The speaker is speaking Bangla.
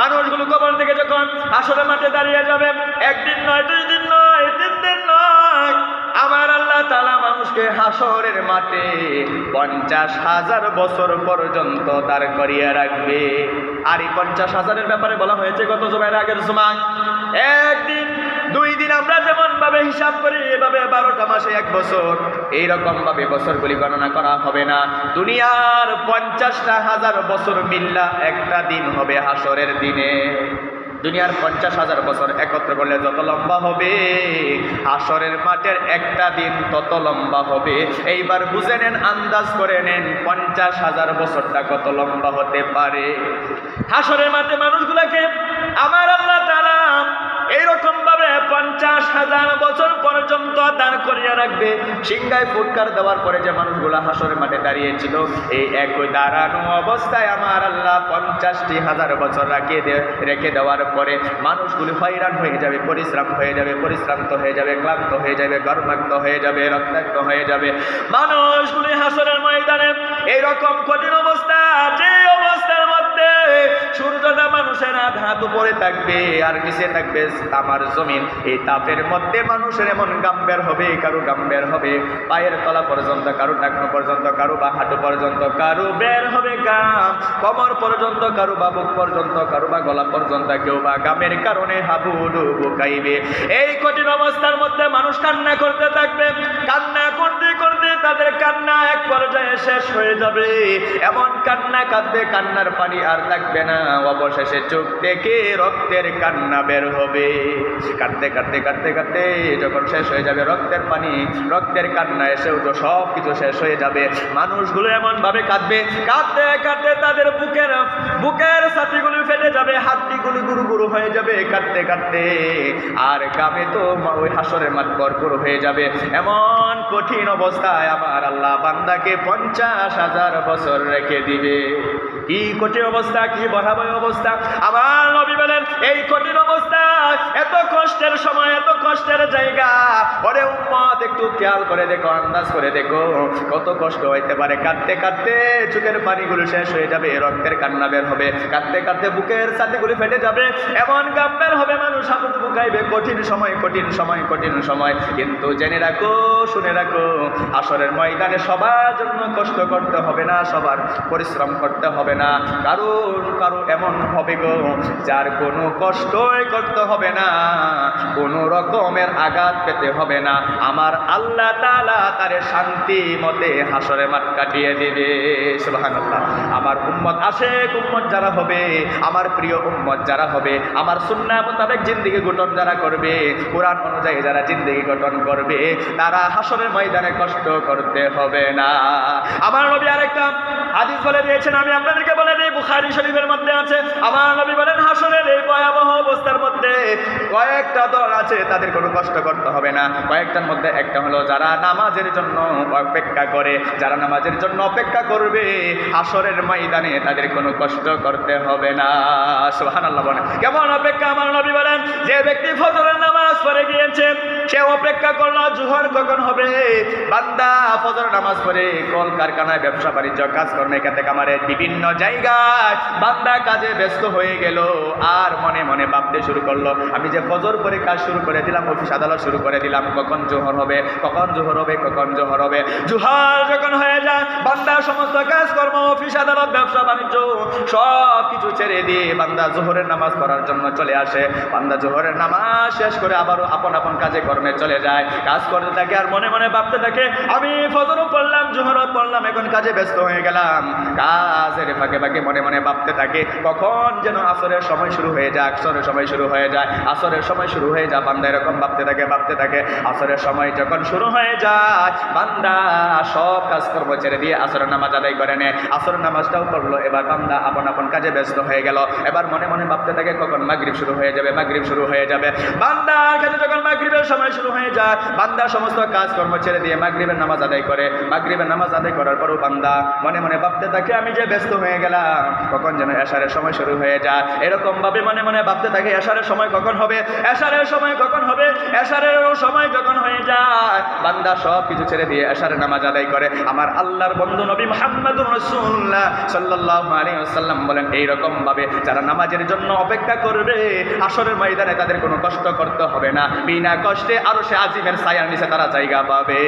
মানুষগুলো কবর থেকে যখন আসলে মাঠে দাঁড়িয়ে যাবে, একদিন নয়, দুই দিন নয়, তিন দিন নয় আমার আল্লাহ তালা মানুষকে হাসরের মাঠে পঞ্চাশ হাজার বছর পর্যন্ত দাঁড় করিয়া রাখবে। আর এই পঞ্চাশ হাজারের ব্যাপারে বলা হয়েছে গত জমায়ের আগের সময় একদিন দুই দিন আমরা যেমন ভাবে হিসাব করি এভাবে বারোটা মাসে এক বছর। এইরকম ভাবে বছরগুলি গণনা করা হবে না। দুনিয়ার পঞ্চাশটা হাজার বছর মিল্লা একটা দিন হবে হাসরের দিনে। দুনিয়ার পঞ্চাশ হাজার বছর একত্র করলে যত লম্বা হবে, হাসরের মাঠের একটা দিন তত লম্বা হবে। এইবার বুঝে নেন, আন্দাজ করে নেন, পঞ্চাশ হাজার বছরটা কত লম্বা হতে পারে। হাসরের মাঠে মানুষগুলাকে আমার আল্লাহ তারা পর্যন্ত দাঁড় করিয়া রাখবে। সিংহায় ফুটকার দেওয়ার পরে যে মানুষগুলা হাসরের মাঠে দাঁড়িয়েছিল এই একই দাঁড়ানো অবস্থায় আমার আল্লাহ পঞ্চাশটি হাজার বছর রাখিয়ে রেখে দেওয়ার পরে মানুষগুলি হয়রান হয়ে যাবে পরিশ্রম হয়ে যাবে, পরিশ্রান্ত হয়ে যাবে, ক্লান্ত হয়ে যাবে, গর্ভাক্ত হয়ে যাবে, রক্তাক্ত হয়ে যাবে। মানুষগুলি হাসরের ময়দানে এইরকম কঠিন অবস্থা যে সূর্যটা মানুষের আঘাত উপরে থাকবে, আর নিচে থাকবে আমার জমিন। এই তাপের মধ্যে মানুষের এমন গাম বের হবে, কারও গাম বের হবে। পায়ের তলা পর্যন্ত, কারও টাকনো পর্যন্ত, কারও বা হাঁটু পর্যন্ত, কারও বের হবে গাম। কমর পর্যন্ত, কারও বা বুক পর্যন্ত, কারও বা গলা পর্যন্ত, কেউ বা গামের কারণে হাবুডু বুকাইবে এই কঠিন অবস্থার মধ্যে মানুষ কান্না করতে থাকবে, কান্না তাদের কান্না এক পর্যায়ে শেষ হয়ে যাবে। এমন কান্না কাঁদবে, কান্নার পানি আর থাকবে না। অবশেষে চোখ থেকে রক্তের কান্না বের হবে। কাঁদতে কাঁদতে কাঁদতে কাঁদতে যখন শেষ হয়ে যাবে রক্তের পানি, রক্তের কান্না এসেও তো সব কিছু শেষ হয়ে যাবে। মানুষগুলো এমন ভাবে কাঁদবে, কাঁদতে কাঁদতে তাদের বুকের বুকের ছাতিগুলি ফেটে যাবে হাতটিগুলি গুরু গুরু হয়ে যাবে, কাঁদতে কাঁদতে আর গ্রামে তো ওই হাসরের মাঠ ভরপুর হয়ে যাবে। এমন কঠিন অবস্থায় আমার আল্লাহ বান্দাকে পঞ্চাশ হাজার বছর রেখে দিবে। কি কঠিন অবস্থা, কি ভয়াবহ অবস্থা? আমার নবী বলেন, এই কঠিন অবস্থা এত কষ্টের সময়, এত কষ্টের জায়গা। ওরে উম্মত, একটু খেয়াল করে দেখো, আন্দাজ করে দেখো। কত কষ্ট হইতে পারে। কাঁদতে কাঁদতে চোখের পানিগুলো শেষ হয়ে যাবে রক্তের কান্না বের হবে। কাঁদতে কাঁদতে বুকের ছাতিগুলি ফেটে যাবে। এমন গাম হবে, মানুষ হাবুদ বুকাইবে কঠিন সময় কঠিন সময় কঠিন সময়। কিন্তু জেনে রাখো, শুনে রাখো, আসরের ময়দানে সবার জন্য কষ্ট করতে হবে না, সবার পরিশ্রম করতে হবে না। কারও কারও এমন হবে গো, যার কোনো কষ্টই করতে হবে না। কোনো রকমের আঘাত পেতে হবে না। আমার আল্লাহ তালা তারে শান্তি মতে হাসরে মাঠ কাটিয়ে দেবে। আমার উম্মত আসে উম্মত যারা হবে, আমার প্রিয় উম্মত যারা হবে, আমার সুন্না মোতাবেক জিন্দিগি গঠন যারা করবে, কোরআন অনুযায়ী যারা জিন্দিগি গঠন করবে, তারা হাসরের ময়দানে কষ্ট করতে হবে না। আমার নবী আরেকটা হাদিস বলে দিয়েছেন, আমি আপনাদেরকে বলে দিই, বুখারী শরীফের মধ্যে আছে, আমার নবী ভয়াবহ অবস্থার মধ্যে কয়েকটা দল আছে, তাদের কোনো কষ্ট করতে হবে না। কয়েকটার মধ্যে একটা হলো যারা নামাজের জন্য অপেক্ষা করে, যারা নামাজের জন্য অপেক্ষা করবে, আসরের ময়দানে তাদের কোনো কষ্ট করতে হবে না। সোহান বলেন। কেমন অপেক্ষা আমার নবী বলেন? যে ব্যক্তি ফজরের নামাজ পড়ে গিয়েছে সে অপেক্ষা করল, জুহর কখন হবে? বান্দা ফজর নামাজ পড়ে কল কারখানায় ব্যবসা, বাণিজ্য, কাজকর্মে খেতে কামারে বিভিন্ন জায়গায় বান্দা কাজে ব্যস্ত হয়ে গেল। আর মনে মনে ভাবতে শুরু করল, আমি যে ফজর করে কাজ শুরু করে দিলাম, অফিস আদালত শুরু করে দিলাম, কখন জোহর হবে, কখন জোহর হবে, কখন জোহর হবে? জোহর যখন হয়ে যায়, বান্দা সমস্ত কাজকর্ম, অফিস আদালত, ব্যবসা, বাণিজ্য সব কিছু ছেড়ে দিয়ে বান্দা জোহরের নামাজ পড়ার জন্য চলে আসে। বান্দা জোহরের নামাজ শেষ করে আবারও আপন আপন কাজে কর্মে চলে যায়। কাজ করতে থাকে আর মনে মনে ভাবতে থাকে, আমি ফজরও পড়লাম, জোহরও পড়লাম, এখন কাজে ব্যস্ত হয়ে গেলাম। কাজের ফাঁকে ফাঁকে মনে মনে ভাবতে থাকে, কখন যেন আসরের সময় শুরু হয়ে যায় আসরের সময় শুরু হয়ে যায়, আসরের সময় শুরু হয়ে যায় বান্দা এরকম ভাবতে থাকে ভাবতে থাকে, আসরের সময় যখন শুরু হয়ে যায়, বান্দা সব কাজকর্ম ছেড়ে দিয়ে আসরের নামাজ আদায় করে নেয় আসরের নামাজটাও পড়ল, এবার বান্দা আপন আপন কাজে ব্যস্ত হয়ে গেল। এবার মনে মনে ভাবতে থাকে, কখন মাগরিব শুরু হয়ে যাবে, মাগরিব শুরু হয়ে যাবে। বান্দার কাছে যখন মাগরিবের সময় শুরু হয়ে যায়, বান্দা সমস্ত কাজকর্ম ছেড়ে দিয়ে মাগরিবের নামাজ আদায় করে। মাগরিবের নামাজ আদায় করার পরও বান্দা মনে মনে ভাবতে থাকে, আমি যে ব্যস্ত হয়ে গেলাম, কখন যেন এশারের সময় শুরু হয়ে যায়? এরকম ভাবে মনে মনে ভাবতে থাকে, এশারের সময় কখন হবে? এশারের সময় কখন হবে? এশারেরও সময় যখন হয়ে যায়। বান্দা সব কিছু ছেড়ে দিয়ে এশারের নামাজ আদায় করে। আমার আল্লাহর বন্ধু নবী মোহাম্মদুর রাসূলুল্লাহ সাল্লাল্লাহু আলাইহি ওয়াসাল্লাম বলেন এই রকম ভাবে যারা নামাজের জন্য অপেক্ষা করবে, আসরের ময়দানে তাদের কোনো কষ্ট করতে হবে না। বিনা কষ্টে আরও সে আজিমের ছায়ার নিচে তারা জায়গা পাবে।